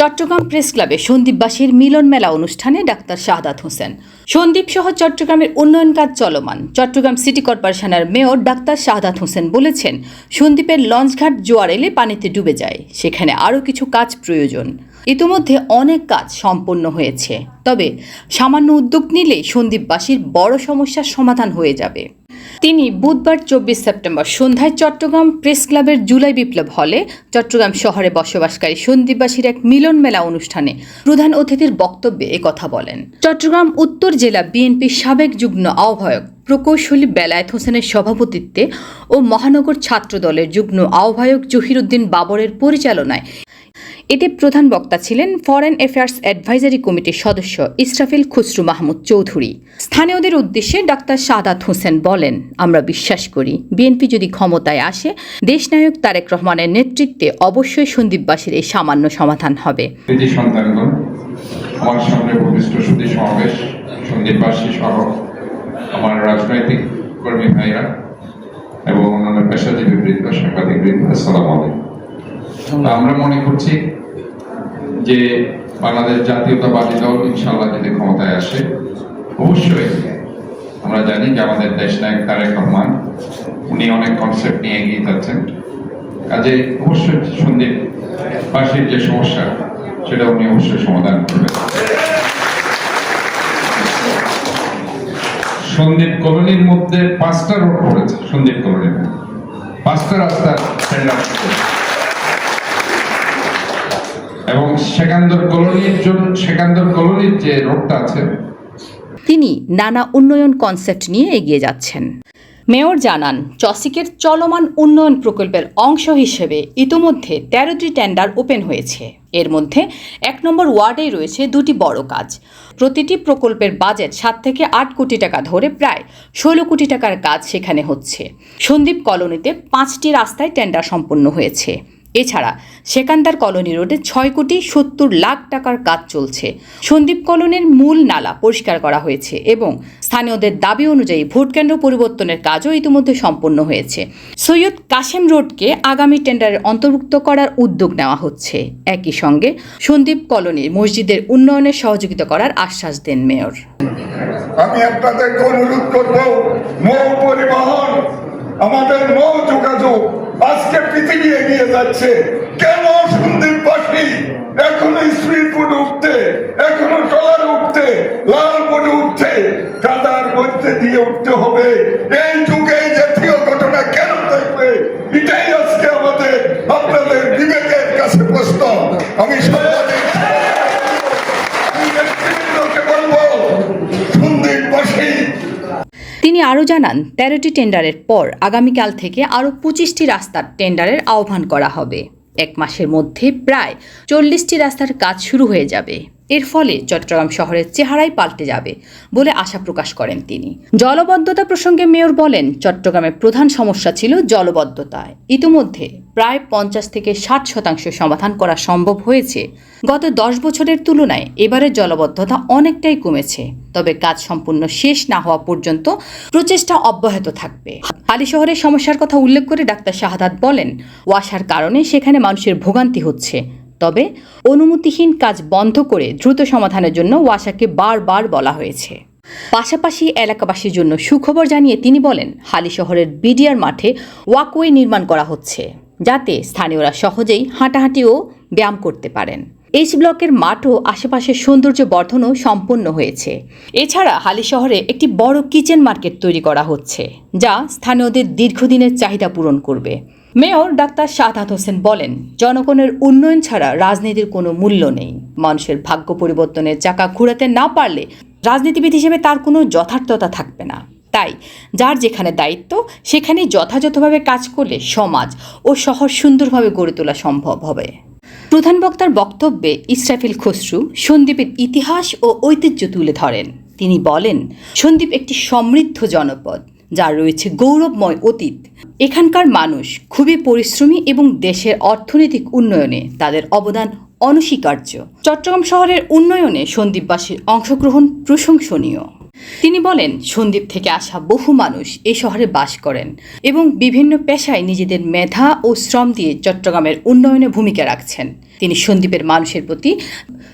Chittagong press ক্লাবে সন্দীপবাসীর মিলন মেলা অনুষ্ঠানে ডাক্তার শাহাদাত হোসেন। সন্দীপ সহ চট্টগ্রামের উন্নয়ন কাজ চলমান। চট্টগ্রাম সিটি কর্পোরেশনের মেয়র ডাক্তার শাহাদাত হোসেন বলেছেন, সন্দীপের লঞ্চঘাট জোয়ার এলে পানিতে ডুবে যায়, সেখানে আরও কিছু কাজ প্রয়োজন। ইতিমধ্যে অনেক কাজ সম্পন্ন হয়েছে। তবে সামান্য উদ্যোগ নিলে সন্দীপবাসীর বড় সমস্যার সমাধান হয়ে যাবে। তিনি বুধবার চব্বিশ সেপ্টেম্বর সন্ধ্যায় চট্টগ্রাম প্রেস ক্লাবের জুলাই বিপ্লব হলে চট্টগ্রাম শহরে বসবাসকারী সন্দীপবাসীর এক মিলন মেলা অনুষ্ঠানে প্রধান অতিথির বক্তব্যে কথা বলেন। চট্টগ্রাম উত্তর জেলা বিএনপির সাবেক যুগ্ম আহ্বায়ক প্রকৌশলী বেলায়েত হোসেনের সভাপতিত্বে ও মহানগর ছাত্র দলের যুগ্ম আহ্বায়ক জহিরুদ্দিন বাবরের পরিচালনায় এতে প্রধান বক্তা ছিলেন ফরেন অ্যাফেয়ার্স অ্যাডভাইজারি কমিটির সদস্য ইসরাফিল খুসরু মাহমুদ চৌধুরী। স্থানীয়দের উদ্দেশ্যে ডাক্তার সাদাত হোসেন বলেন, আমরা বিশ্বাস করি, বিএনপি যদি ক্ষমতায় আসে, দেশনায়ক তারেক রহমানের নেতৃত্বে অবশ্যই সন্দীপবাসীর এই সামান্য সমাধান হবে। আমার সামনে ভূমিষ্ঠ সুদী সমাবেশ, সন্দীপবাসী সহ আমার রাজনৈতিক কর্মী ভাইরা এবং অন্যান্য পেশাজীবী সাংবাদিক আসসালাম আলাইকুম। আমরা মনে করছি যে বাংলাদেশ জাতীয়তাবাদী দল ইনশাল্লাহ যদি ক্ষমতায় আসে, অবশ্যই আমরা জানি যে আমাদের দেশ নায়ক তারেক রহমান, উনি অনেক কনসেপ্ট নিয়ে এগিয়ে যাচ্ছেন। কাজে অবশ্যই সন্দীপ বাসীর যে সমস্যা, সেটা উনি অবশ্যই সমাধান করবেন। সন্দীপ কলোনির মধ্যে পাঁচটা রোড পড়েছে, সন্দীপ কলোনির পাঁচটা টেন্ডার এবং সেকান্দর কলোনির জন্য সেকান্দর কলোনির যে রোডটা আছে। তিনি নানা উন্নয়ন কনসেপ্ট নিয়ে এগিয়ে যাচ্ছেন। মেয়র জানান, চসিকের চলমান উন্নয়ন প্রকল্পের অংশ হিসেবে ইতোমধ্যে তেরোটি টেন্ডার ওপেন হয়েছে। এর মধ্যে এক নম্বর ওয়ার্ডেই রয়েছে দুটি বড় কাজ। প্রতিটি প্রকল্পের বাজেট সাত থেকে আট কোটি টাকা ধরে প্রায় ষোলো কোটি টাকার কাজ সেখানে হচ্ছে। সন্দীপ কলোনিতে পাঁচটি রাস্তায় টেন্ডার সম্পন্ন হয়েছে। এছাড়া সেকান্দার কলোনি রোডে ছয় কোটি সত্তর লাখ টাকার কাজ চলছে। সন্দীপ কলোনির মূল নালা পরিষ্কার করা হয়েছে এবং স্থানীয়দের দাবি অনুযায়ী ভোটকেন্দ্র পরিবর্তনের কাজও ইতিমধ্যে সম্পন্ন হয়েছে। সৈয়দ কাশেম রোডকে আগামী টেন্ডারে অন্তর্ভুক্ত করার উদ্যোগ নেওয়া হচ্ছে। একই সঙ্গে সন্দীপ কলোনির মসজিদের উন্নয়নে সহযোগিতা করার আশ্বাস দেন মেয়র। আমি আপনাদেরকে অনুরোধ করব নৌ পরিবহন, আমাদের নৌ যোগাযোগ যাচ্ছে। কেন সন্দীপবাসী এখনও স্পিড বোর্ড উঠতে, এখনও কলার উঠতে, লাল বোর্ড উঠতে কাদার মধ্যে দিয়ে উঠতে হবে। এই যুগে এই আরও জানান, তেরোটি টেন্ডারের পর আগামীকাল থেকে আরও পঁচিশটি রাস্তার টেন্ডারের আহ্বান করা হবে। এক মাসের মধ্যে প্রায় চল্লিশটি রাস্তার কাজ শুরু হয়ে যাবে। এর ফলে চট্টগ্রাম শহরের চেহারাই পাল্টে যাবে বলে আশা প্রকাশ করেন তিনি। জলবদ্ধতা প্রসঙ্গে মেয়র বলেন, চট্টগ্রামের প্রধান সমস্যা ছিল জলবদ্ধতা ইতিমধ্যে প্রায় পঞ্চাশ থেকে ষাট শতাংশ সমাধান করা সম্ভব হয়েছে। গত দশ বছরের তুলনায় এবারের জলবদ্ধতা অনেকটাই কমেছে। তবে কাজ সম্পূর্ণ শেষ না হওয়া পর্যন্ত প্রচেষ্টা অব্যাহত থাকবে। হালি শহরের সমস্যার কথা উল্লেখ করে ডাক্তার শাহাদাত বলেন, ওয়াসার কারণে সেখানে মানুষের ভোগান্তি হচ্ছে। তবে অনুমতিহীন কাজ বন্ধ করে দ্রুত সমাধানের জন্য ওয়াসাকে বারবার বলা হয়েছে। পাশাপাশি এলাকাবাসীর জন্য সুখবর জানিয়ে তিনি বলেন, হালি শহরের বিডিআর মাঠে ওয়াকওয়ে নির্মাণ করা হচ্ছে, যাতে স্থানীয়রা সহজেই হাঁটাহাঁটি ও ব্যায়াম করতে পারেন। এইচ ব্লকের মাঠও আশেপাশের সৌন্দর্য বর্ধনও সম্পন্ন হয়েছে। এছাড়া হালি শহরে একটি বড় কিচেন মার্কেট তৈরি করা হচ্ছে, যা স্থানীয়দের দীর্ঘদিনের চাহিদা পূরণ করবে। মেয়র ডাক্তার শাহাদ হোসেন বলেন, জনগণের উন্নয়ন ছাড়া রাজনীতির কোনো মূল্য নেই। মানুষের ভাগ্য পরিবর্তনের চাকা ঘুরাতে না পারলে রাজনীতিবিদ হিসেবে তার কোনো যথার্থতা থাকবে না। তাই যার যেখানে দায়িত্ব, সেখানেই যথাযথভাবে কাজ করলে সমাজ ও শহর সুন্দরভাবে গড়ে তোলা সম্ভব হবে। প্রধান বক্তার বক্তব্যে ইসরাফিল খসরু সন্দীপের ইতিহাস ও ঐতিহ্য তুলে ধরেন। তিনি বলেন, সন্দীপ একটি সমৃদ্ধ জনপদ। যার রয়েছে গৌরবময় অতীত। এখানকার মানুষ খুবই পরিশ্রমী এবং দেশের অর্থনৈতিক উন্নয়নে তাদের অবদান অনস্বীকার্য। চট্টগ্রাম শহরের উন্নয়নে সন্দীপবাসীর অংশগ্রহণ প্রশংসনীয়। তিনি বলেন, সন্দ্বীপ থেকে আসা বহু মানুষ এই শহরে বাস করেন এবং বিভিন্ন পেশায় নিজেদের মেধা ও শ্রম দিয়ে চট্টগ্রামের উন্নয়নে ভূমিকা রাখছেন। তিনি সন্দ্বীপের মানুষের প্রতি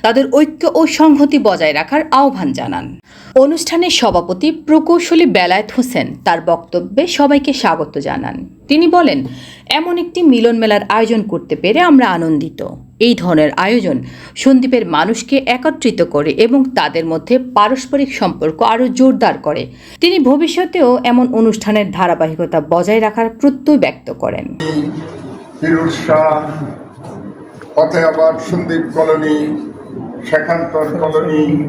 তাদের ঐক্য ও সংহতি বজায় রাখার আহ্বান জানান। অনুষ্ঠানের সভাপতি প্রকৌশলী বেলায়েত হোসেন তার বক্তব্যে সবাইকে স্বাগত জানান। তিনি বলেন, এমন একটি মিলন মেলার আয়োজন করতে পেরে আমরা আনন্দিত। এই ধরনের আয়োজন সন্দ্বীপের মানুষকে একত্রিত করে এবং তাদের মধ্যে পারস্পরিক সম্পর্ক আরও জোরদার করে। তিনি ভবিষ্যতেও এমন অনুষ্ঠানের ধারাবাহিকতা বজায় রাখার প্রত্যয় ব্যক্ত করেন। সন্দীপ কলোনি কলোনি,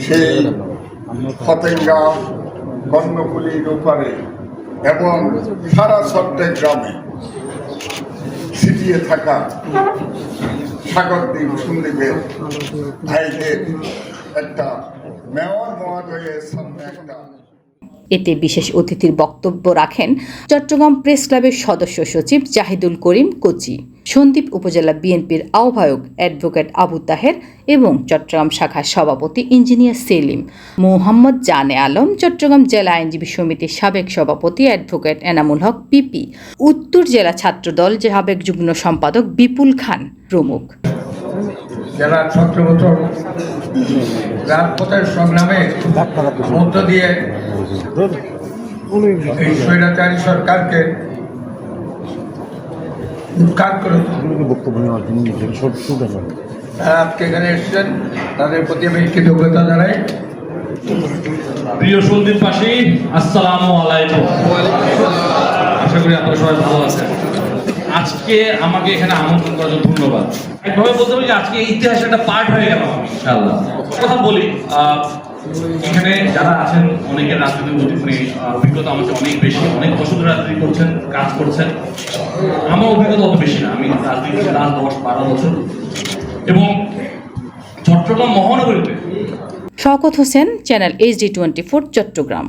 সেই ফতেঙ্গা কর্ণফুলির ওপারে এবং সারা চট্টগ্রামে ছিটিয়ে থাকা সাগরদ্বীপ সন্দীপের ভাইদের একটা মেয়র মহোদয়ের সামনে একটা এতে বিশেষ অতিথির বক্তব্য রাখেন চট্টগ্রাম প্রেস ক্লাবের সদস্য সচিব জাহিদুল করিম কোচি। সন্দ্বীপ উপজেলা বিএনপির আহ্বায়ক অ্যাডভোকেট আবু তাহের এবং চট্টগ্রাম শাখার সভাপতি ইঞ্জিনিয়ার সেলিম। মোহাম্মদ জানে আলম, চট্টগ্রাম জেলা আইনজীবী সমিতির সাবেক সভাপতি অ্যাডভোকেট এনামুল হক, পিপি। উত্তর জেলা ছাত্রদল সাবেক যুগ্ম সম্পাদক বিপুল খান প্রমুখ। যারা সতেরো বছর রাজপথের সংগ্রামে মধ্য দিয়ে এই স্বৈরাচারী সরকারকে উৎখাত করে? বক্তব্য নেওয়ার জন্য তারা আজকে এখানে এসেছেন। তাদের প্রতি আমি কৃতজ্ঞতা জানাই। প্রিয় সন্দীপবাসী আসসালামু আলাইকুম। আশা করি আপনারা সবাই ভালো আছেন। আজকে আমাকে এখানে আমন্ত্রণ করার জন্য ধন্যবাদ। একভাবে বলতে পারি যে আজকে ইতিহাসের একটা পার্ট হয়ে গেল ইনশাআল্লাহ। কথা বলি আহ, এখানে যারা আছেন, অনেকের রাজনীতি নেই অভিজ্ঞতা আমাকে অনেক বেশি, অনেক বছর রাজনীতি করছেন, কাজ করছেন। আমার অভিজ্ঞতা অত বেশি না, আমি রাজনীতি লাস্ট দশ বারো বছর। এবং চট্টগ্রাম মহানগরীতে Shawkat Hossain, channel HD twenty four Chittagong.